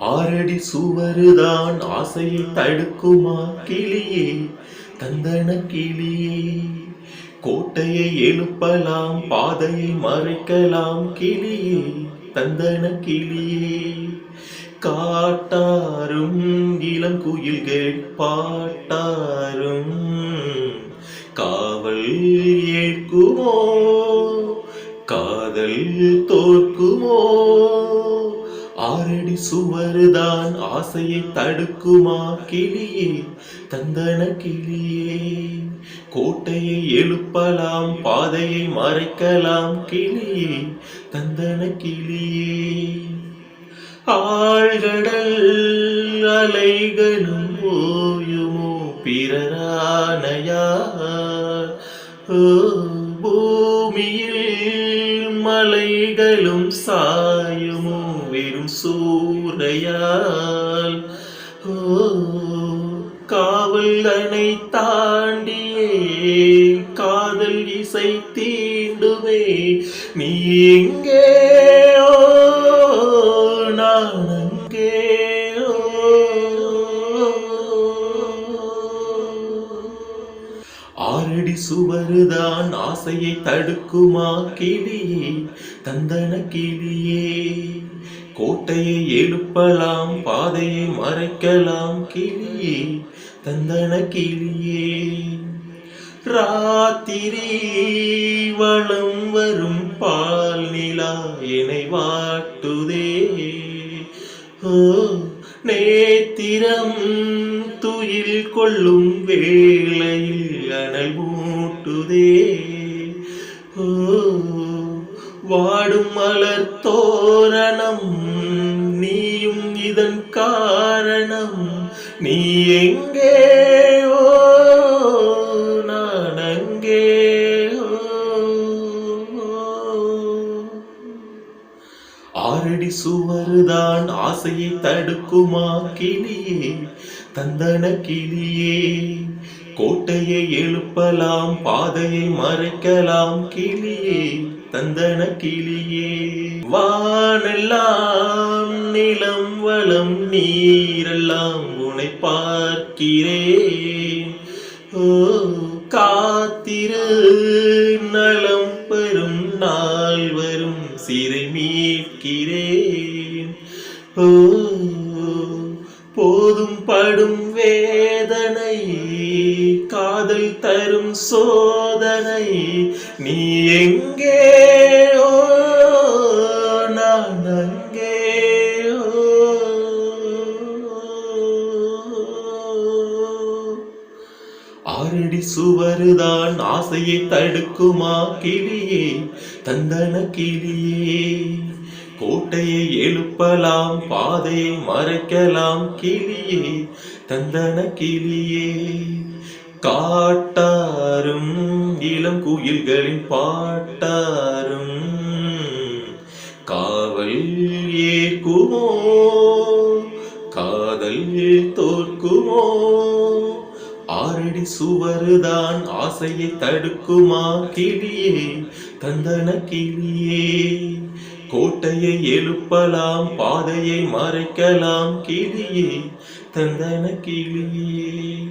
ஆறடி சுவருதான் ஆசையை தடுக்குமா கிளியே? தந்தன கிளியே கோட்டையை எழுப்பலாம் பாதையை மறைக்கலாம் கிளியே. தந்தன கிளியே காட்டாரும் இளங்குயில்கள் பாட்டாரும் காவல் ஏற்குமோ? காதல் தோ ஆறடி சுவருதான் ஆசையை தடுக்குமா கிளியே? தந்தன கிளியே. கோட்டையை எழுப்பலாம் பாதையை மறைக்கலாம் கிளியே. தந்தன கிளியே. ஆழ்கடல் அலைகளும் ஓயுமோ பிறரானையா? ஓ, மலைகளும் சாயுமோ வெறும் சூறையால். காவல் அணை தாண்டியே காதல் இசை தீண்டுமே. நீ எங்கே? ஆறடி சுவருதான் ஆசையை தடுக்குமா கிளியே தந்தன கிளியே கோட்டையை எழுப்பலாம் பாதையை மறைக்கலாம் கிளியே தந்தன கிளியே ராத்திரி வளம் வரும் பால் நிலா என்னை வாட்டுதே. ஓ நே துயில் கொள்ளும் வேளையில் அனல் மூட்டுதே. வாடும் மலர் தோரணம் நீயும் இதன் காரணம். நீ எங்கே? நான் அங்கே. ஆரடி சுவருதான் ஆசையை தடுக்குமா கிளியே தந்தன கிளியே கோட்டையை எழுப்பலாம் பாதையை மறைக்கலாம் கிளியே தந்தன கிளியே. வானெல்லாம் நிலம் வளம் நீரெல்லாம் உனை பார்க்கிறேன் காத்திரு நலம் பெறும் நாள் வரும் சிறை மீட்கிறேன். ஓ போதும் படும் வேதனை காதல் தரும் சோதனை. நீ எங்கே? நான் அங்கே. ஆரடி சுவருதான் ஆசையை தடுக்குமா கிளியே? தந்தன கிளியே. கோட்டையை எழுப்பலாம் பாதையை மறைக்கலாம் கிளியே தந்தன கிளியே. காட்டாரும் இளம் குயில்களின் பாட்டாரும் காவல் ஏற்குமோ? காதல் தோற்குமோ? ஆறடி சுவருதான் ஆசையை தடுக்குமா? கிளியே தந்தன கிளியே. கோட்டையை எழுப்பலாம் பாதையை மறைக்கலாம். கிளியே தந்தன கிளியே